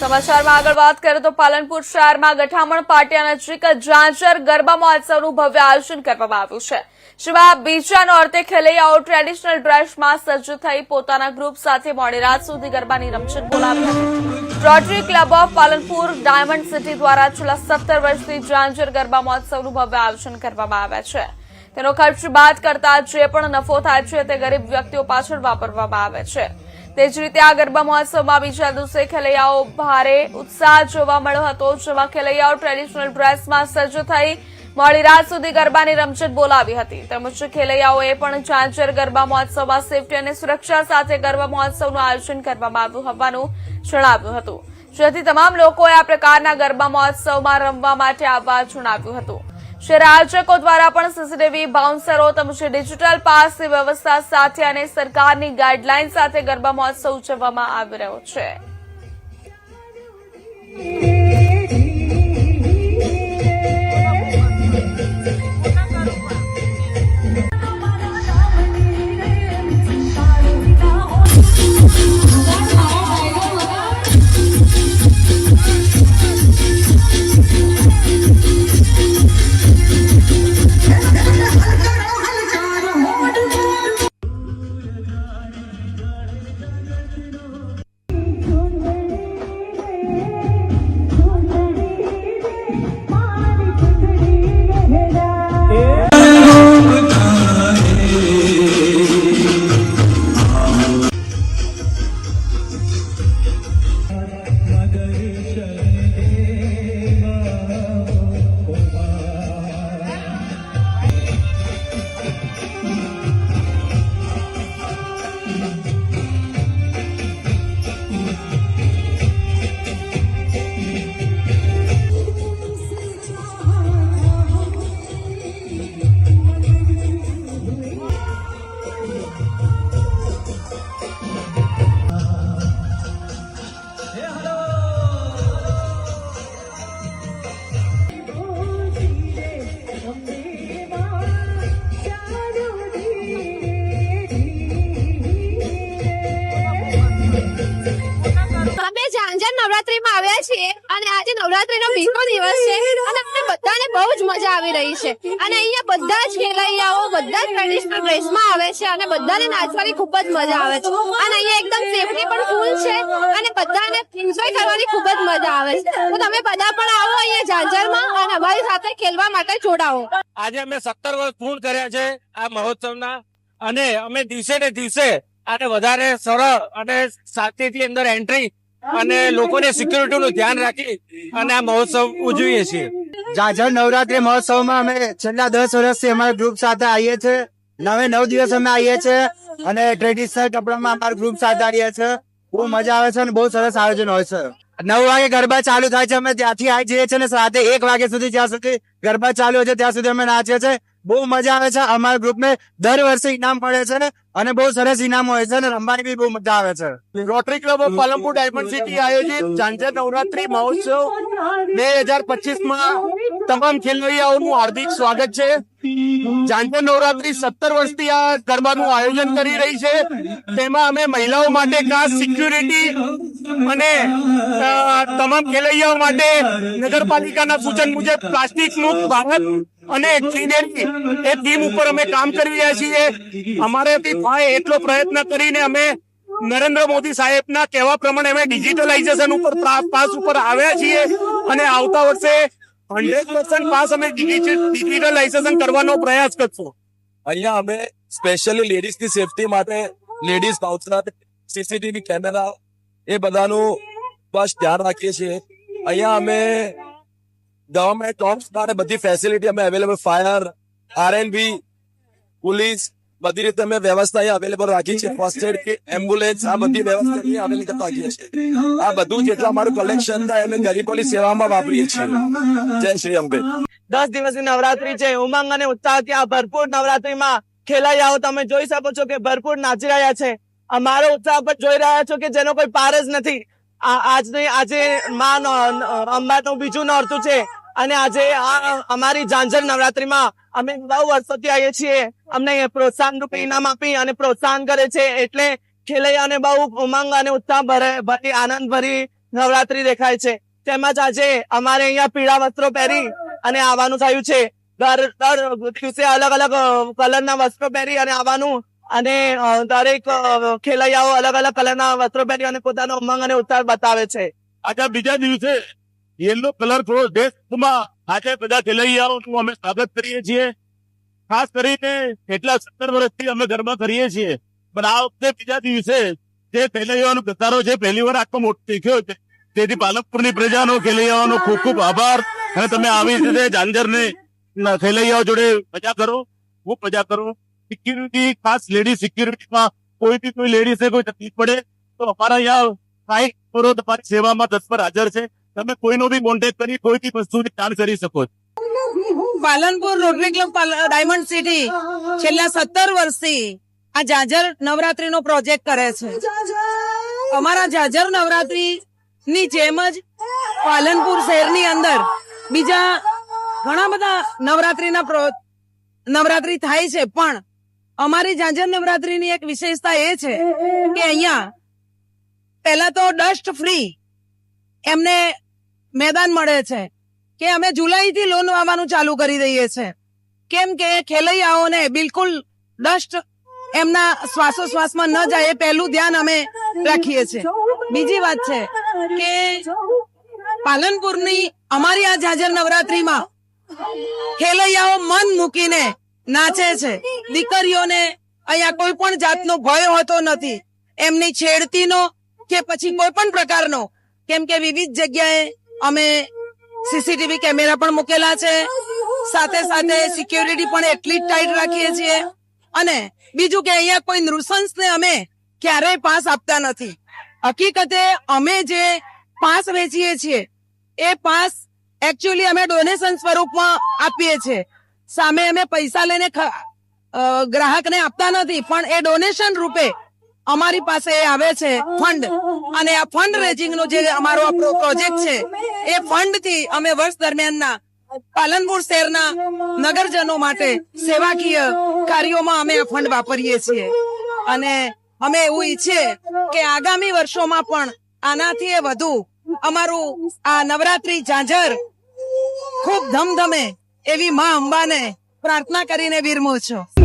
સમાચારમાં આગળ વાત કરીએ તો પાલનપુર શહેરમાં ગઠામણ પાટિયા નજીક ઝાંઝર ગરબા મહોત્સવનું ભવ્ય આયોજન કરવામાં આવ્યું છે. જેમાં બીજા નોર્તે ખેલૈયાઓ ટ્રેડિશનલ ડ્રેસમાં સજ્જ થઈ પોતાના ગ્રુપ સાથે મોડી રાત સુધી ગરબાની રમઝટ બોલાવી હતી. Rotary club of Palanpur diamond city દ્વારા છેલ્લા સત્તર વર્ષથી ઝાંઝર ગરબા મહોત્સવનું ભવ્ય આયોજન કરવામાં આવે છે. તેનો ખર્ચ બાદ કરતા જે પણ નફો થાય છે તે ગરીબ વ્યક્તિઓ પાછળ વાપરવામાં આવે છે. તે જ રીતે આ ગરબા મહોત્સવમાં બીજા દિવસે ખેલૈયાઓ ભારે ઉત્સાહ જોવા મળ્યો હતો, જેમાં ખેલૈયાઓ ટ્રેડિશનલ ડ્રેસમાં સજ્જ થઈ મોડી રાત સુધી ગરબાની રમઝટ બોલાવી હતી. તેમજ ખેલૈયાઓએ પણ ઝાંઝર ગરબા મહોત્સવમાં સેફટી અને સુરક્ષા સાથે ગરબા મહોત્સવનું આયોજન કરવામાં આવ્યું હોવાનું જણાવ્યું હતું. જેથી તમામ લોકોએ આ પ્રકારના ગરબા મહોત્સવમાં રમવા માટે આવવા જણાવ્યું હતું. શહેર આયોજકો દ્વારા પણ સીસીટીવી બાઉન્સરો તેમજ ડિજિટલ પાસની વ્યવસ્થા સાથે અને સરકારની ગાઈડલાઈન સાથે ગરબા મહોત્સવ ઉજવવામાં આવી રહ્યો છે. નવરાત્રીમાં આવ્યા છીએ અને આજે નવરાત્રીનો બીજો દિવસ છે અને અમને બધાને બહુ જ મજા આવી રહી છે. અને અહીંયા બધા જ ખેલૈયાઓ બધા જ ટ્રેડિશનલ ડ્રેસમાં આવે છે અને બધાને નાચવાની ખૂબ જ મજા આવે છે. અને અહીંયા એકદમ સેફટી પણ ફૂલ છે અને બધાને એન્જોય કરવાની ખૂબ જ મજા આવે છે. તો તમે બધા પણ આવો અહીંયા ઝાંઝરમાં અને અમારી સાથે ખેલવા માટે જોડાઓ. આજે અમે સત્તર વર્ષ પૂર્ણ કર્યા છે આ મહોત્સવના અને અમે દિવસે ને દિવસે આને વધારે સરળ અને શાંતિથી અંદર એન્ટ્રી અને લોકોને સિક્યુરિટીનું ધ્યાન રાખી અને આ મહોત્સવ ઉજવીએ છીએ. ઝાઝર નવરાત્રી મહોત્સવમાં અમે છેલ્લા દસ વર્ષથી અમારા ગ્રુપ સાથે આવીએ છીએ. નવે નવ દિવસ અમે આવીએ છીએ અને ટ્રેડિશનલ કપડામાં અમારા ગ્રુપ સાથે આવીએ છીએ. બહુ મજા આવે છે અને બહુ સરસ આયોજન હોય છે. નવ વાગે ગરબા ચાલુ થાય છે, અમે ત્યાંથી આવી જઈએ છીએ અને રાતે એક વાગે સુધી જ્યાં સુધી ગરબા ચાલુ હોય છે, ત્યાં સુધી અમે નાચીએ છીએ. બહુ મજા આવે છે. અમારા ગ્રુપને દર વર્ષે ઇનામ મળે છે અને બહુ સરસ ઇનામ હોય છે અને રમવાની બી બહુ મજા આવે છે. Rotary club of Palanpur diamond city આયોજિત ઝાંઝર નવરાત્રી મહોત્સવ બે હજાર પચીસમાં તમામ ખેલૈયાઓનું હાર્દિક સ્વાગત છે. ઝાંઝર નવરાત્રી સત્તર વર્ષથી આ ગરબાનું આયોજન કરી રહી છે. તેમાં અમે મહિલાઓ માટે ખાસ સિક્યુરિટી અને તમામ ખેલૈયાઓ માટે નગરપાલિકાના સૂચન મુજબ પ્લાસ્ટિક મુક્ત ભારત અને ક્લીનરી એ થીમ ઉપર અમે કામ કરી રહ્યા છીએ. અમારેથી થાય એટલો પ્રયત્ન કરીને અમે નરેન્દ્ર મોદી સાહેબના કહેવા પ્રમાણે અમે ડિજિટલાઇઝેશન ઉપર પ્રા- પાસ ઉપર આવ્યા છીએ અને આવતા વર્ષે હંડ્રેડ પર્સન્ટ પાસ અમે ડિજિટલાઇઝેશન કરવાનો પ્રયાસ કરશું. અહીંયા અમે સ્પેશિયલી લેડીઝની સેફટી માટે લેડીઝ બાઉન્સર સીસીટીવી કેમેરા એ બધાનું બસ ધ્યાન રાખીએ છીએ. અહીંયા અમે ગવર્મેન્ટ ટોપ માટે બધી ફેસિલિટી અમે અવેલેબલ ફાયર આરએનબી પોલીસ બધી રીતે અમે વ્યવસ્થા અહીંયા અવેલેબલ રાખી છે. ફર્સ્ટ એડ કિટ એમ્બ્યુલન્સ આ બધી વ્યવસ્થા અવેલેબલ રાખીએ છીએ આ બધું જેટલું અમારું કલેક્શન થાય, અમે ગરીબોની સેવામાં વાપરીએ છીએ. જય શ્રી અંબે. દસ દિવસની નવરાત્રી છે. ઉમંગ અને ઉત્સાહ ત્યાં ભરપૂર નવરાત્રીમાં ખેલાઈ આવો તમે જોઈ શકો છો કે ભરપૂર નાચી રહ્યા છે. અમારો ઉત્સાહ પણ જોઈ રહ્યા છો કે જેનો કોઈ પાર જ નથી. આ- આજની, આજે માં અંબાનું બીજું નોરતું છે. અને આજે અમારી ઝાંઝર નવરાત્રીમાં અમે બહુ વર્ષોથી આવીએ છીએ. અમને પ્રોત્સાહન રૂપે ઇનામ આપી અને પ્રોત્સાહન કરે છે. એટલે ખેલૈયાને બહુ ઉમંગ અને ઉત્સાહ ભરે, ભરી આનંદ ભરી નવરાત્રી દેખાય છે. તેમજ આજે અમારે અહીંયા પીળા વસ્ત્રો પહેરી અને આવવાનું થયું છે. દર દર દિવસે અલગ અલગ કલરના વસ્ત્રો પહેરી અને આવવાનું. અને દરેક ખેલૈયાઓ અલગ અલગ કલરના વસ્ત્રો પહેરી અને પોતાનો ઉમંગ અને ઉત્સાહ બતાવે છે. આજે બીજા દિવસે યલો કલર થોડો દેશમાં આજે બધા ખેલૈયાઓનું અમે સ્વાગત કરીએ છીએ. ખાસ કરીને કેટલા સત્તર વર્ષથી અમે ગરબા કરીએ છીએ. પણ આ વખતે બીજા દિવસે જે ખેલૈયાઓનો ઘસારો છે, પહેલી વાર આટલો મોટો દેખ્યો છે. તેથી પાલકપુરની પ્રજાનો ખેલૈયાઓનો ખૂબ ખૂબ આભાર. અને તમે આવી રીતે જાંજરને ને ખેલૈયાઓ જોડે મજા કરો. ખૂબ મજા કરો. સિક્યુરિટી, ખાસ લેડી સિક્યુરિટીમાં કોઈ બી કોઈ લેડીઝને કોઈ તકલીફ પડે, તો અમારા અહીંયા સાઈઠ તમારી સેવામાં તત્પર હાજર છે. તમે કોઈનો બી કોન્ટેક્ટ કરી, કોઈ બી વસ્તુની જાણ કરી શકો છો. Palanpur rotary club diamond city છેલ્લા સત્તર વર્ષથી આ જાજર નવરાત્રીનો પ્રોજેક્ટ કરે છે. અમારા જાજર નવરાત્રી ની જેમ જ પાલનપુર શહેરની અંદર બીજા ઘણા બધા નવરાત્રીના નવરાત્રી થાય છે, પણ અમારી જાજર નવરાત્રીની એક વિશેષતા એ છે કે અહીંયા પહેલા તો ડસ્ટ ફ્રી એમને મેદાન મળે છે કે અમે જુલાઈથી લોન વાવવાનું ચાલુ કરી દઈએ છે. કેમ કે ખેલૈયાઓને બિલકુલ ડસ્ટ એમના શ્વાસોશ્વાસમાં ન જાય એ પહેલું ધ્યાન અમે રાખીએ છીએ. બીજી વાત છે કે પાલનપુરની અમારી આ જાજર નવરાત્રીમાં ખેલૈયાઓ મન મૂકીને નાચે છે. દીકરીઓને અહીંયા કોઈ પણ જાતનો ભય હોતો નથી. એમની છેડતીનો કે પછી કોઈ પણ પ્રકારનો કેમ કે વિવિધ જગ્યાએ અમે સીસીટીવી કેમેરા પણ મૂકેલા છે. સાથે સાથે સિક્યોરિટી પણ એટલી જ ટાઈટ રાખીએ છીએ. અને બીજું કે અહીંયા કોઈ નૃશંસને અમે ક્યારેય પાસ આપતા નથી. હકીકતે અમે જે પાસ વેચીએ છીએ, એ પાસ એકચ્યુઅલી અમે ડોનેશન સ્વરૂપમાં આપીએ છીએ. સામે અમે પૈસા લઈને ગ્રાહકને આપતા નથી, પણ એ ડોનેશન રૂપે અમારી પાસે આવે છે ફંડ. અને આ ફંડ રેઝિંગ નો જે અમારો પ્રોજેક્ટ છે, એ ફંડથી અમે વર્ષ દરમિયાનના પાલનપુર શહેરના નગરજનો માટે સેવાકીય કાર્યોમાં અમે આ ફંડ વાપરીએ છીએ. અને અમે એવું ઈચ્છીએ કે આગામી વર્ષોમાં પણ આનાથી વધુ અમારું આ નવરાત્રી ઝાંઝર ખૂબ ધમધમે એવી માં અંબાને પ્રાર્થના કરીને વિરમું છું.